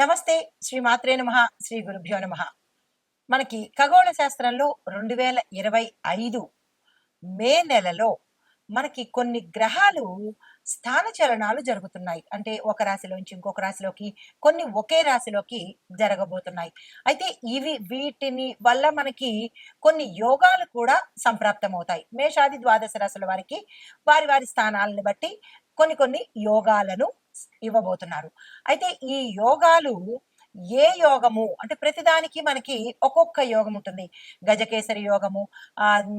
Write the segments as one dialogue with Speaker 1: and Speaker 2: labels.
Speaker 1: నమస్తే శ్రీ మాత్రే నమ శ్రీ గురుభ్యో నమ. మనకి ఖగోళ శాస్త్రంలో రెండు వేల ఇరవై ఐదు మే నెలలో మనకి కొన్ని గ్రహాలు స్థానచలనాలు జరుగుతున్నాయి. అంటే ఒక రాశిలోంచి ఇంకొక రాశిలోకి కొన్ని ఒకే రాశిలోకి జరగబోతున్నాయి. అయితే ఇవి వీటిని వల్ల మనకి కొన్ని యోగాలు కూడా సంప్రాప్తమవుతాయి. మేషాది ద్వాదశ రాశుల వారికి వారి వారి స్థానాలను బట్టి కొన్ని కొన్ని యోగాలను ఇవ్వబోతున్నారు. అయితే ఈ యోగాలు ఏ యోగము? అంటే ప్రతిదానికి మనకి ఒక్కొక్క యోగం ఉంటుంది గజకేసరి యోగము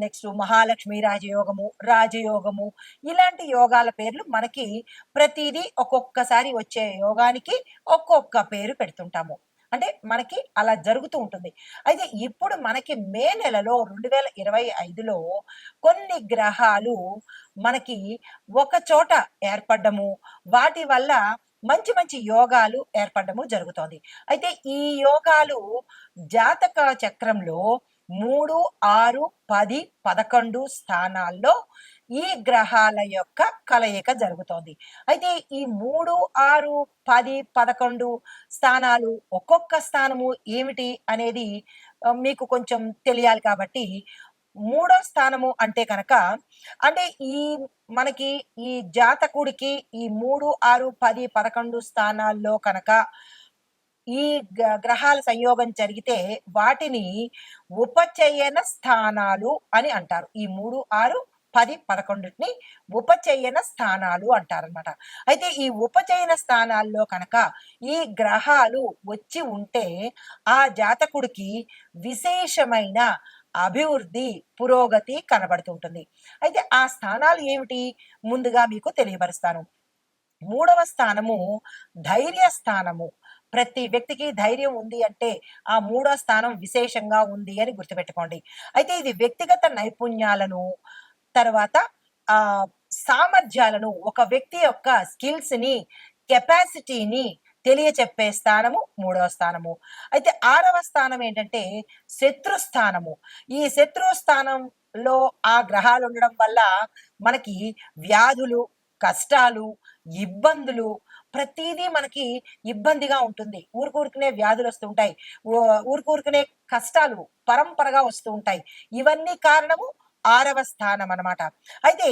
Speaker 1: నెక్స్ట్ మహాలక్ష్మి రాజయోగము రాజయోగము ఇలాంటి యోగాల పేర్లు మనకి ప్రతిదీ ఒక్కొక్కసారి వచ్చే యోగానికి ఒక్కొక్క పేరు పెడుతుంటాము. అంటే మనకి అలా జరుగుతూ ఉంటుంది. అయితే ఇప్పుడు మనకి మే నెలలో రెండు వేల ఇరవై ఐదులో కొన్ని గ్రహాలు మనకి ఒక చోట ఏర్పడము వాటి వల్ల మంచి మంచి యోగాలు ఏర్పడము జరుగుతోంది. అయితే ఈ యోగాలు జాతక చక్రంలో మూడు ఆరు పది పదకొండు స్థానాల్లో ఈ గ్రహాల యొక్క కలయిక జరుగుతోంది. అయితే ఈ మూడు ఆరు పది పదకొండు స్థానాలు ఒక్కొక్క స్థానము ఏమిటి అనేది మీకు కొంచెం తెలియాలి కాబట్టి మూడో స్థానము అంటే కనుక అంటే ఈ మనకి ఈ జాతకుడికి ఈ మూడు ఆరు పది పదకొండు స్థానాల్లో కనుక ఈ గ- గ్రహాల సంయోగం జరిగితే వాటిని ఉపచయన స్థానాలు అని అంటారు. ఈ మూడు ఆరు పది పదకొండుని ఉపచయన స్థానాలు అంటారనమాట అయితే ఈ ఉపచయన స్థానాల్లో కనుక ఈ గ్రహాలు వచ్చి ఉంటే ఆ జాతకుడికి విశేషమైన అభివృద్ధి పురోగతి కనబడుతుంటుంది అయితే ఆ స్థానాలు ఏమిటి? ముందుగా మీకు తెలియపరుస్తాను. మూడవ స్థానము ధైర్య స్థానము. ప్రతి వ్యక్తికి ధైర్యం ఉంది అంటే ఆ మూడో స్థానం విశేషంగా ఉంది అని గుర్తుపెట్టుకోండి. అయితే ఇది వ్యక్తిగత నైపుణ్యాలను తర్వాత ఆ సామర్థ్యాలను ఒక వ్యక్తి యొక్క స్కిల్స్ని కెపాసిటీని తెలియచెప్పే స్థానము మూడవ స్థానము. అయితే ఆరవ స్థానం ఏంటంటే శత్రు స్థానము. ఈ శత్రు స్థానంలో ఆ గ్రహాలు ఉండడం వల్ల మనకి వ్యాధులు కష్టాలు ఇబ్బందులు ప్రతిదీ మనకి ఇబ్బందిగా ఉంటుంది. ఊరుకూరుకునే వ్యాధులు వస్తుంటాయి ఊ- ఊరుకూరుకునే కష్టాలు పరంపరగా వస్తూ ఉంటాయి. ఇవన్నీ కారణము ఆరవ స్థానం అనమాట అయితే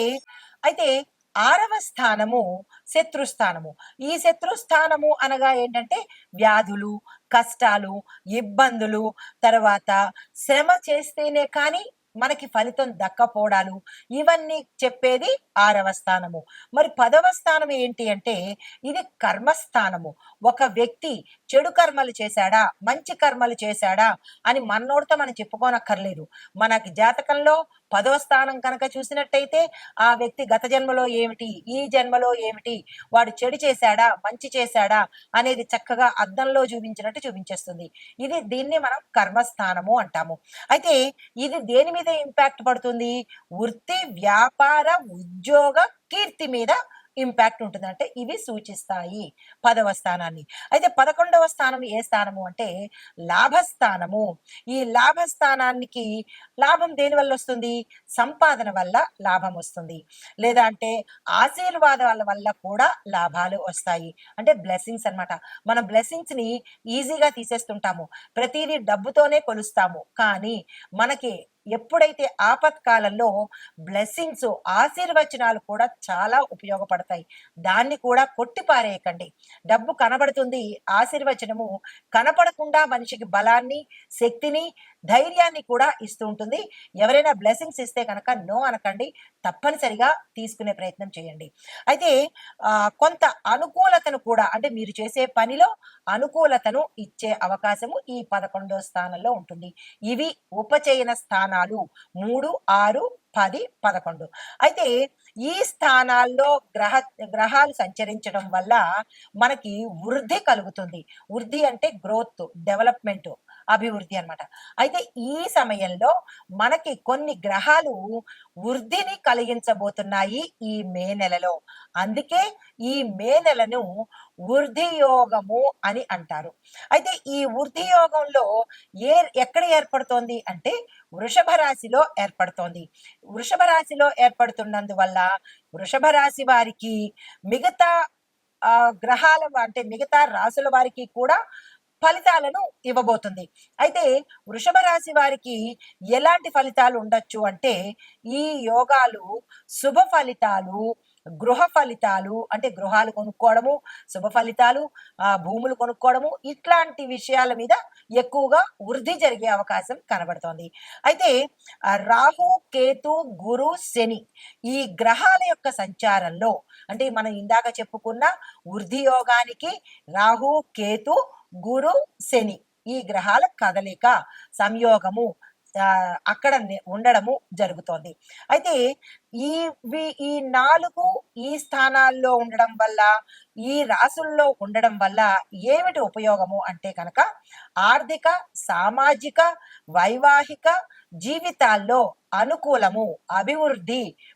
Speaker 1: అయితే ఆరవ స్థానము శత్రుస్థానము ఈ శత్రుస్థానము అనగా ఏంటంటే వ్యాధులు కష్టాలు ఇబ్బందులు తర్వాత శ్రమ చేస్తేనే కానీ మనకి ఫలితం దక్కపోవడాలు. ఇవన్నీ చెప్పేది ఆరవ స్థానము. మరి పదవ స్థానం ఏంటి అంటే ఇది కర్మస్థానము. ఒక వ్యక్తి చెడు కర్మలు చేశాడా మంచి కర్మలు చేశాడా అని మనోడితో మనం చెప్పుకోనక్కర్లేదు. మనకి జాతకంలో పదవ స్థానం కనుక చూసినట్టయితే ఆ వ్యక్తి గత జన్మలో ఏమిటి ఈ జన్మలో ఏమిటి వాడు చెడు చేశాడా మంచి చేశాడా అనేది చక్కగా అద్దంలో చూపించినట్టు చూపించేస్తుంది. ఇది దీన్ని మనం కర్మస్థానము అంటాము. అయితే ఇది దేని మీద ఇంపాక్ట్ పడుతుంది? వృత్తి వ్యాపార ఉద్యోగ ఉద్యోగ కీర్తి మీద ఇంపాక్ట్ ఉంటుంది. అంటే ఇవి సూచిస్తాయి పదవ స్థానాన్ని. అయితే పదకొండవ స్థానం ఏ స్థానము? అంటే లాభస్థానము. ఈ లాభస్థానానికి లాభం దేని వల్ల వస్తుంది? సంపాదన వల్ల లాభం వస్తుంది. లేదా అంటే ఆశీర్వాదాల వల్ల కూడా లాభాలు వస్తాయి. అంటే బ్లెస్సింగ్స్ అన్నమాట. మన బ్లెస్సింగ్స్ని ఈజీగా తీసేస్తుంటాము. ప్రతిదీ డబ్బుతోనే కొలుస్తాము. కానీ మనకి ఎప్పుడైతే ఆపత్కాలంలో బ్లెస్సింగ్స్ ఆశీర్వచనాలు కూడా చాలా ఉపయోగపడతాయి. దాన్ని కూడా కొట్టిపారేయకండి. డబ్బు కనబడుతుంది ఆశీర్వచనము కనపడకుండా మనిషికి బలాన్ని శక్తిని ధైర్యాన్ని కూడా ఇస్తూ ఉంటుంది. ఎవరైనా బ్లెస్సింగ్స్ ఇస్తే కనుక నో అనకండి. తప్పనిసరిగా తీసుకునే ప్రయత్నం చేయండి. అయితే కొంత అనుకూలతను కూడా అంటే మీరు చేసే పనిలో అనుకూలతను ఇచ్చే అవకాశము ఈ పదకొండో స్థానంలో ఉంటుంది. ఇవి ఉపచయన స్థానాలు మూడు ఆరు పది పదకొండు. అయితే ఈ స్థానాల్లో గ్రహ గ్రహాలు సంచరించడం వల్ల మనకి వృద్ధి కలుగుతుంది. వృద్ధి అంటే గ్రోత్ డెవలప్మెంట్. అభివృద్ధి అన్నమాట. అయితే ఈ సమయంలో మనకి కొన్ని గ్రహాలు వృద్ధిని కలిగించబోతున్నాయి ఈ మే నెలలో. అందుకే ఈ మే నెలను వృద్ధి యోగము అని అంటారు. అయితే ఈ వృద్ధి యోగంలో ఏ ఎక్కడ ఏర్పడుతోంది అంటే వృషభ రాశిలో ఏర్పడుతోంది. వృషభ రాశిలో ఏర్పడుతున్నందువల్ల వృషభ రాశి వారికి మిగతా గ్రహాల అంటే మిగతా రాసుల వారికి కూడా ఫలితాలను ఇవ్వబోతుంది. అయితే వృషభ రాశి వారికి ఎలాంటి ఫలితాలు ఉండొచ్చు అంటే ఈ యోగాలు శుభ ఫలితాలు గృహ ఫలితాలు అంటే గృహాలు కొనుక్కోవడము శుభ ఫలితాలు ఆ భూములు కొనుక్కోవడము ఇట్లాంటి విషయాల మీద ఎక్కువగా వృద్ధి జరిగే అవకాశం కనబడుతోంది. అయితే రాహు కేతు గురు శని ఈ గ్రహాల యొక్క సంచారంలో అంటే మనం ఇందాక చెప్పుకున్న వృద్ధి యోగానికి రాహు కేతు గురు శని ఈ గ్రహాల కదలిక సంయోగము అక్కడ ఉండడము జరుగుతోంది. అయితే ఈ ఈ నాలుగు ఈ స్థానాల్లో ఉండడం వల్ల ఈ రాసుల్లో ఉండడం వల్ల ఏమిటి ఉపయోగము అంటే కనుక ఆర్థిక సామాజిక వైవాహిక జీవితాల్లో అనుకూలము అభివృద్ధి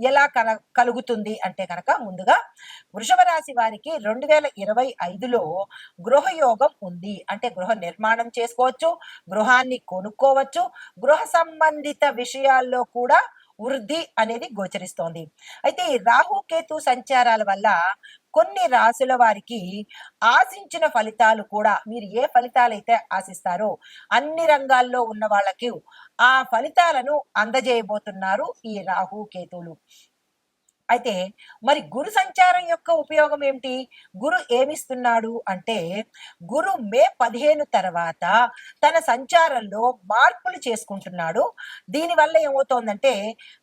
Speaker 1: ఎలా కల కలుగుతుంది అంటే కనుక ముందుగా వృషభ రాశి వారికి రెండు వేల ఇరవై ఐదులో గృహయోగం ఉంది. అంటే గృహ నిర్మాణం చేసుకోవచ్చు గృహాన్ని కొనుక్కోవచ్చు గృహ సంబంధిత విషయాల్లో కూడా వృద్ధి అనేది గోచరిస్తోంది. అయితే ఈ రాహుకేతు సంచారాల వల్ల కొన్ని రాసుల వారికి ఆశించిన ఫలితాలు కూడా మీరు ఏ ఫలితాలైతే ఆశిస్తారో అన్ని రంగాల్లో ఉన్న వాళ్ళకి ఆ ఫలితాలను అందజేయబోతున్నారు ఈ రాహు కేతువులు. అయితే మరి గురు సంచారం యొక్క ఉపయోగం ఏమిటి? గురు ఏమిస్తున్నాడు అంటే గురు మే పదిహేను తర్వాత తన సంచారంలో మార్పులు చేసుకుంటున్నాడు. దీనివల్ల ఏమవుతోందంటే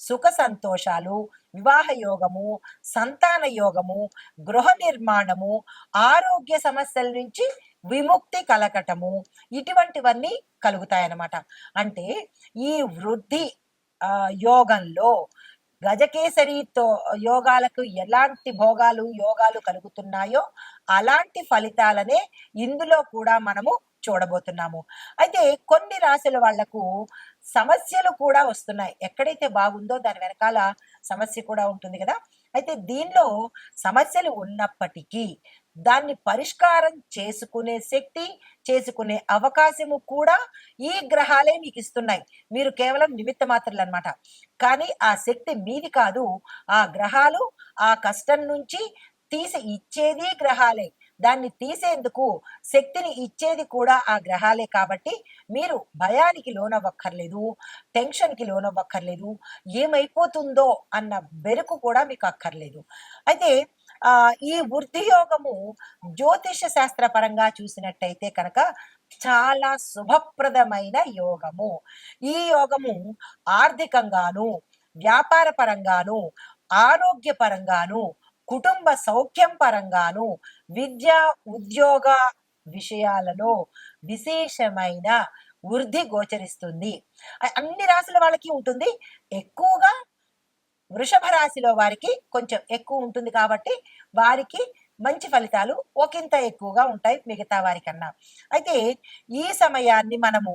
Speaker 1: సుఖ సంతోషాలు వివాహ యోగము సంతాన యోగము గృహ నిర్మాణము ఆరోగ్య సమస్యల నుంచి విముక్తి కలగటము ఇటువంటివన్నీ కలుగుతాయన్నమాట. అంటే ఈ వృద్ధి యోగంలో గజకేసరితో యోగాలకు ఎలాంటి భోగాలు యోగాలు కలుగుతున్నాయో అలాంటి ఫలితాలనే ఇందులో కూడా మనము చూడబోతున్నాము. అయితే కొన్ని రాశుల వాళ్ళకు సమస్యలు కూడా వస్తున్నాయి. ఎక్కడైతే బాగుందో దాని వెనకాల సమస్య కూడా ఉంటుంది కదా. అయితే దీనిలో సమస్యలు ఉన్నప్పటికీ దాన్ని పరిష్కారం చేసుకునే శక్తి చేసుకునే అవకాశము కూడా ఈ గ్రహాలే మీకు ఇస్తున్నాయి. మీరు కేవలం నిమిత్త మాత్రలు అనమాట కానీ ఆ శక్తి మీది కాదు. ఆ గ్రహాలు ఆ కష్టం నుంచి తీసి ఇచ్చేది గ్రహాలే. దాన్ని తీసేందుకు శక్తిని ఇచ్చేది కూడా ఆ గ్రహాలే కాబట్టి మీరు భయానికి లోనవ్వక్కర్లేదు టెన్షన్కి లోనవ్వక్కర్లేదు ఏమైపోతుందో అన్న బెరుకు కూడా మీకు అక్కర్లేదు అయితే ఈ వృద్ధి యోగము జ్యోతిష శాస్త్ర పరంగా చూసినట్టయితే కనుక చాలా శుభప్రదమైన యోగము. ఈ యోగము ఆర్థికంగాను వ్యాపార పరంగాను ఆరోగ్య పరంగాను కుటుంబ సౌఖ్యం పరంగాను విద్య ఉద్యోగ విషయాలలో విశేషమైన వృద్ధి గోచరిస్తుంది. అన్ని రాశుల వాళ్ళకి ఉంటుంది. ఎక్కువగా వృషభ రాశిలో వారికి కొంచెం ఎక్కువ ఉంటుంది కాబట్టి వారికి మంచి ఫలితాలు ఒకంత ఎక్కువగా ఉంటాయి మిగతా వారికన్నా. అయితే ఈ సమయాన్ని మనము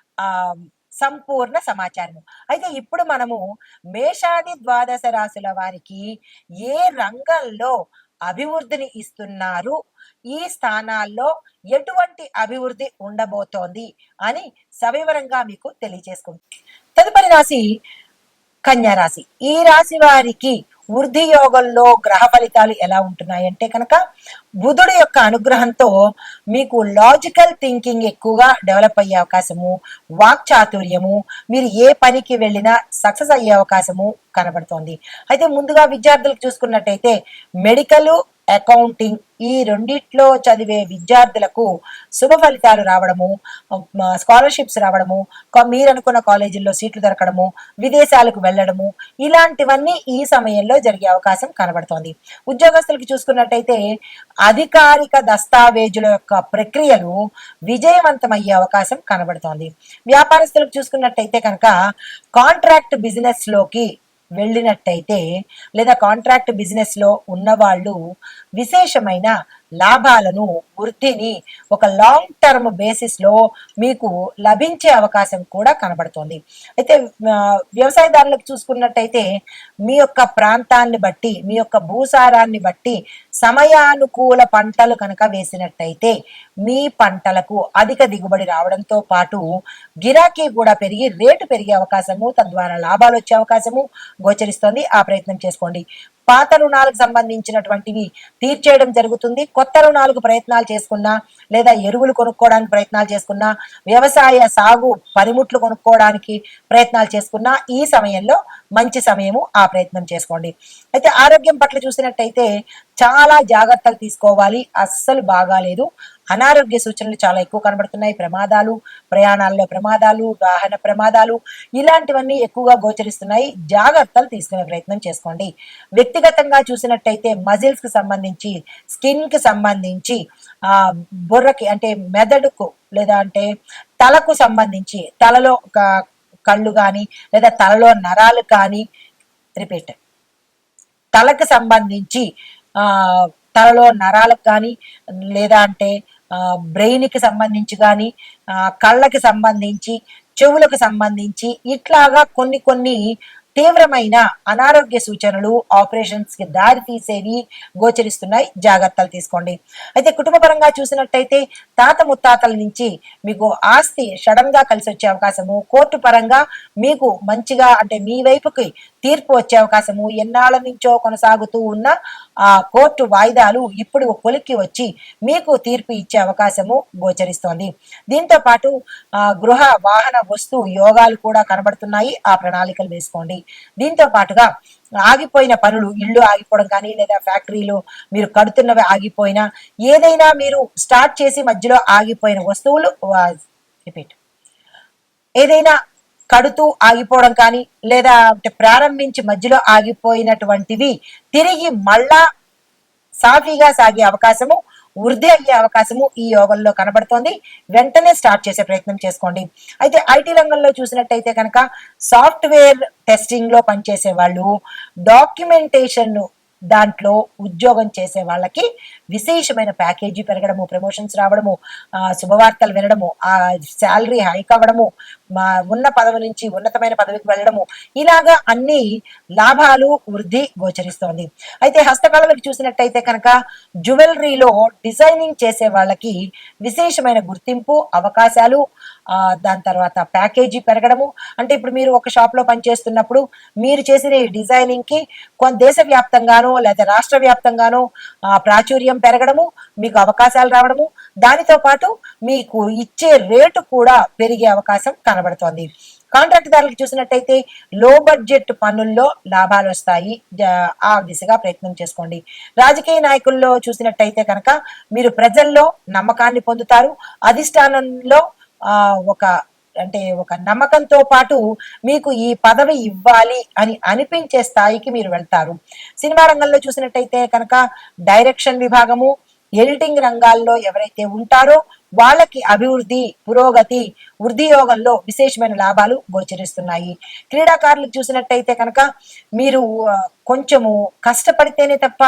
Speaker 1: సంపూర్ణ సమాచారము. అయితే ఇప్పుడు మనము మేషాది ద్వాదశ రాశుల వారికి ఏ రంగంలో అభివృద్ధిని ఇస్తున్నారు? ఈ స్థానాల్లో ఎటువంటి అభివృద్ధి ఉండబోతోంది అని సవివరంగా మీకు తెలియజేసుకుంది తదుపరి రాశి కన్యా రాశి. ఈ రాశి వారికి వృద్ధి యోగంలో గ్రహ ఫలితాలు ఎలా ఉంటున్నాయంటే కనుక బుధుడు యొక్క అనుగ్రహంతో మీకు లాజికల్ థింకింగ్ ఎక్కువగా డెవలప్ అయ్యే అవకాశము వాక్చాతుర్యము మీరు ఏ పనికి వెళ్ళినా సక్సెస్ అయ్యే అవకాశము కనబడుతోంది. అయితే ముందుగా విద్యార్థులకు చూసుకున్నట్టయితే మెడికల్ అకౌంటింగ్ ఈ రెండిట్లో చదివే విద్యార్థులకు శుభ ఫలితాలు రావడము స్కాలర్షిప్స్ రావడము మీరు అనుకున్న కాలేజీల్లో సీట్లు దొరకడము విదేశాలకు వెళ్ళడము ఇలాంటివన్నీ ఈ సమయంలో జరిగే అవకాశం కనబడుతోంది. ఉద్యోగస్తులకు చూసుకున్నట్టయితే అధికారిక దస్తావేజుల యొక్క ప్రక్రియలు విజయవంతమయ్యే అవకాశం కనబడుతోంది. వ్యాపారస్తులకు చూసుకున్నట్టయితే కనుక కాంట్రాక్ట్ బిజినెస్లోకి వెళ్ళినట్టయితే లేదా కాంట్రాక్ట్ బిజినెస్లో ఉన్నవాళ్ళు విశేషమైన లాభాలను వృద్ధిని ఒక లాంగ్ టర్మ్ బేసిస్లో మీకు లభించే అవకాశం కూడా కనబడుతోంది. అయితే వ్యవసాయదారులకు చూసుకున్నట్టయితే మీ యొక్క ప్రాంతాన్ని బట్టి మీ యొక్క భూసారాన్ని బట్టి సమయానుకూల పంటలు కనుక వేసినట్టయితే మీ పంటలకు అధిక దిగుబడి రావడంతో పాటు గిరాకీ కూడా పెరిగి రేటు పెరిగే అవకాశము తద్వారా లాభాలు వచ్చే అవకాశము గోచరిస్తోంది. ఆ ప్రయత్నం చేసుకోండి. పాత రుణాలకు సంబంధించినటువంటివి తీర్చేయడం జరుగుతుంది. కొత్త రుణాలకు ప్రయత్నాలు చేసుకున్నా లేదా ఎరువులు కొనుక్కోవడానికి ప్రయత్నాలు చేసుకున్నా వ్యవసాయ సాగు పనిముట్లు కొనుక్కోవడానికి ప్రయత్నాలు చేసుకున్నా ఈ సమయంలో మంచి సమయము ఆ ప్రయత్నం చేసుకోండి. అయితే ఆరోగ్యం పట్ల చూసినట్టయితే చాలా జాగ్రత్తలు తీసుకోవాలి. అస్సలు బాగాలేదు. అనారోగ్య సూచనలు చాలా ఎక్కువ కనబడుతున్నాయి. ప్రమాదాలు ప్రయాణాల్లో ప్రమాదాలు వాహన ప్రమాదాలు ఇలాంటివన్నీ ఎక్కువగా గోచరిస్తున్నాయి. జాగ్రత్తలు తీసుకునే ప్రయత్నం చేసుకోండి. వ్యక్తిగతంగా చూసినట్టయితే మజిల్స్కి సంబంధించి స్కిన్కి సంబంధించి ఆ బుర్రకి అంటే మెదడుకు లేదా అంటే తలకు సంబంధించి తలలో కళ్ళు కానీ లేదా తలలో నరాలు కానీ రిపీట్. తలకు సంబంధించి ఆ తలలో నరాలకు కానీ లేదా అంటే బ్రెయిన్కి సంబంధించి కానీ కళ్ళకి సంబంధించి చెవులకు సంబంధించి ఇట్లాగా కొన్ని కొన్ని తీవ్రమైన అనారోగ్య సూచనలు ఆపరేషన్స్కి దారి తీసేవి గోచరిస్తున్నాయి. జాగ్రత్తలు తీసుకోండి. అయితే కుటుంబ పరంగా చూసినట్టయితే తాత ముత్తాతల నుంచి మీకు ఆస్తి సడన్గా కలిసి వచ్చే అవకాశము కోర్టు పరంగా మీకు మంచిగా అంటే మీ వైపుకి తీర్పు వచ్చే అవకాశము ఎన్నాళ్ళ నుంచో కొనసాగుతూ ఉన్న ఆ కోర్టు వాయిదాలు ఇప్పుడు కొలిక్కి వచ్చి మీకు తీర్పు ఇచ్చే అవకాశము గోచరిస్తోంది. దీంతో పాటు ఆ గృహ వాహన వస్తు యోగాలు కూడా కనబడుతున్నాయి. ఆ ప్రణాళికలు వేసుకోండి. దీంతో పాటుగా ఆగిపోయిన పనులు ఇల్లు ఆగిపోవడం కానీ లేదా ఫ్యాక్టరీలు మీరు కడుతున్నవి ఆగిపోయినా ఏదైనా మీరు స్టార్ట్ చేసి మధ్యలో ఆగిపోయిన వస్తువులు రిపీట్. ఏదైనా కడుతూ ఆగిపోవడం కానీ లేదా అంటే ప్రారంభించి మధ్యలో ఆగిపోయినటువంటివి తిరిగి మళ్ళా సాఫీగా సాగే అవకాశము వృద్ధి అయ్యే అవకాశము ఈ యోగంలో కనబడుతోంది. వెంటనే స్టార్ట్ చేసే ప్రయత్నం చేసుకోండి. అయితే ఐటీ రంగంలో చూసినట్టయితే కనుక సాఫ్ట్వేర్ టెస్టింగ్లో పనిచేసే వాళ్ళు డాక్యుమెంటేషన్ దాంట్లో ఉద్యోగం చేసే వాళ్ళకి విశేషమైన ప్యాకేజీ పెరగడము ప్రమోషన్స్ రావడము శుభవార్తలు వినడము ఆ శాలరీ హైక్ అవ్వడము మా ఉన్న పదవి నుంచి ఉన్నతమైన పదవికి వెళ్ళడము. ఇలాగా అన్ని లాభాలు వృద్ధి గోచరిస్తోంది. అయితే హస్తకళలకు చూసినట్టయితే కనుక జ్యువెలరీలో డిజైనింగ్ చేసే వాళ్ళకి విశేషమైన గుర్తింపు అవకాశాలు దాని తర్వాత ప్యాకేజీ పెరగడము. అంటే ఇప్పుడు మీరు ఒక షాప్లో పనిచేస్తున్నప్పుడు మీరు చేసిన ఈ డిజైనింగ్కి కొంత దేశవ్యాప్తంగానో లేదా రాష్ట్ర వ్యాప్తంగానో ప్రాచుర్యం పెరగడము మీకు అవకాశాలు రావడము. దానితో పాటు మీకు ఇచ్చే రేటు కూడా పెరిగే అవకాశం కనబడుతోంది. కాంట్రాక్ట్ కాంట్రాక్టుదారులకు చూసినట్టయితే లో బడ్జెట్ పనుల్లో లాభాలు వస్తాయి. ఆ దిశగా ప్రయత్నం చేసుకోండి. రాజకీయ నాయకుల్లో చూసినట్టయితే కనుక మీరు ప్రజల్లో నమ్మకాన్ని పొందుతారు. అధిష్టానంలో ఆ, ఒక అంటే ఒక నమ్మకంతో పాటు మీకు ఈ పదవి ఇవ్వాలి అని అనిపించే స్థాయికి మీరు వెళ్తారు. సినిమా రంగంలో చూసినట్టయితే కనుక డైరెక్షన్ విభాగము ఎడిటింగ్ రంగాల్లో ఎవరైతే ఉంటారో వాళ్ళకి అభివృద్ధి పురోగతి వృద్ధియోగంలో విశేషమైన లాభాలు గోచరిస్తున్నాయి. క్రీడాకారులకు చూసినట్టయితే కనుక మీరు కొంచెము కష్టపడితేనే తప్ప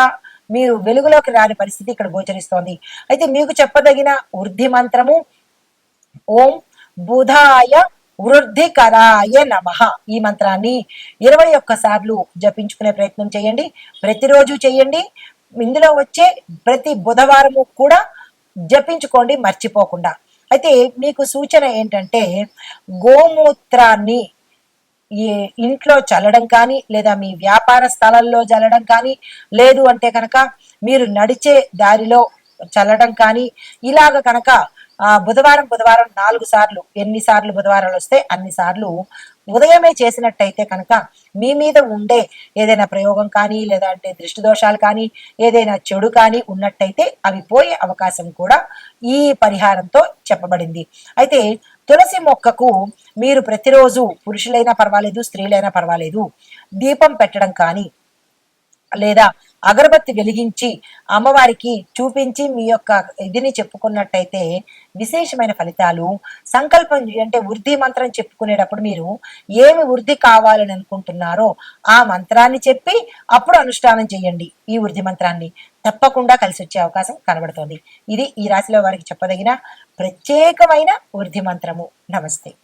Speaker 1: మీరు వెలుగులోకి రాని పరిస్థితి ఇక్కడ గోచరిస్తోంది. అయితే మీకు చెప్పదగిన వృద్ధి మంత్రము ఓం బుధాయ వృద్ధికరాయ నమ. ఈ మంత్రాన్ని ఇరవై ఒక్క సార్లు జపించుకునే ప్రయత్నం చేయండి. ప్రతిరోజు చేయండి. ఇందులో వచ్చే ప్రతి బుధవారము కూడా జపించుకోండి మర్చిపోకుండా. అయితే మీకు సూచన ఏంటంటే గోమూత్రాన్ని ఈ ఇంట్లో చల్లడం కానీ లేదా మీ వ్యాపార స్థలంలో చల్లడం కానీ లేదు అంటే కనుక మీరు నడిచే దారిలో చల్లడం కానీ ఇలాగ కనుక ఆ, బుధవారం బుధవారం నాలుగు సార్లు ఎన్నిసార్లు బుధవారాలు వస్తే అన్ని సార్లు ఉదయమే చేసినట్టయితే కనుక మీ మీద ఉండే ఏదైనా ప్రయోగం కానీ లేదా అంటే దృష్టి దోషాలు కానీ ఏదైనా చెడు కానీ ఉన్నట్టయితే అవి పోయే అవకాశం కూడా ఈ పరిహారంతో చెప్పబడింది. అయితే తులసి మొక్కకు మీరు ప్రతిరోజు పురుషులైనా పర్వాలేదు స్త్రీలైనా పర్వాలేదు దీపం పెట్టడం కానీ లేదా అగరబత్తి వెలిగించి అమ్మవారికి చూపించి మీ యొక్క ఇదిని చెప్పుకున్నట్టయితే విశేషమైన ఫలితాలు. సంకల్పం అంటే వృద్ధి మంత్రం చెప్పుకునేటప్పుడు మీరు ఏమి వృద్ధి కావాలని అనుకుంటున్నారో ఆ మంత్రాన్ని చెప్పి అప్పుడు అనుష్ఠానం చేయండి ఈ వృద్ధి మంత్రాన్ని. తప్పకుండా కలిసి వచ్చే అవకాశం కనబడుతోంది. ఇది ఈ రాశిలో వారికి చెప్పదగిన ప్రత్యేకమైన వృద్ధి మంత్రము. నమస్తే.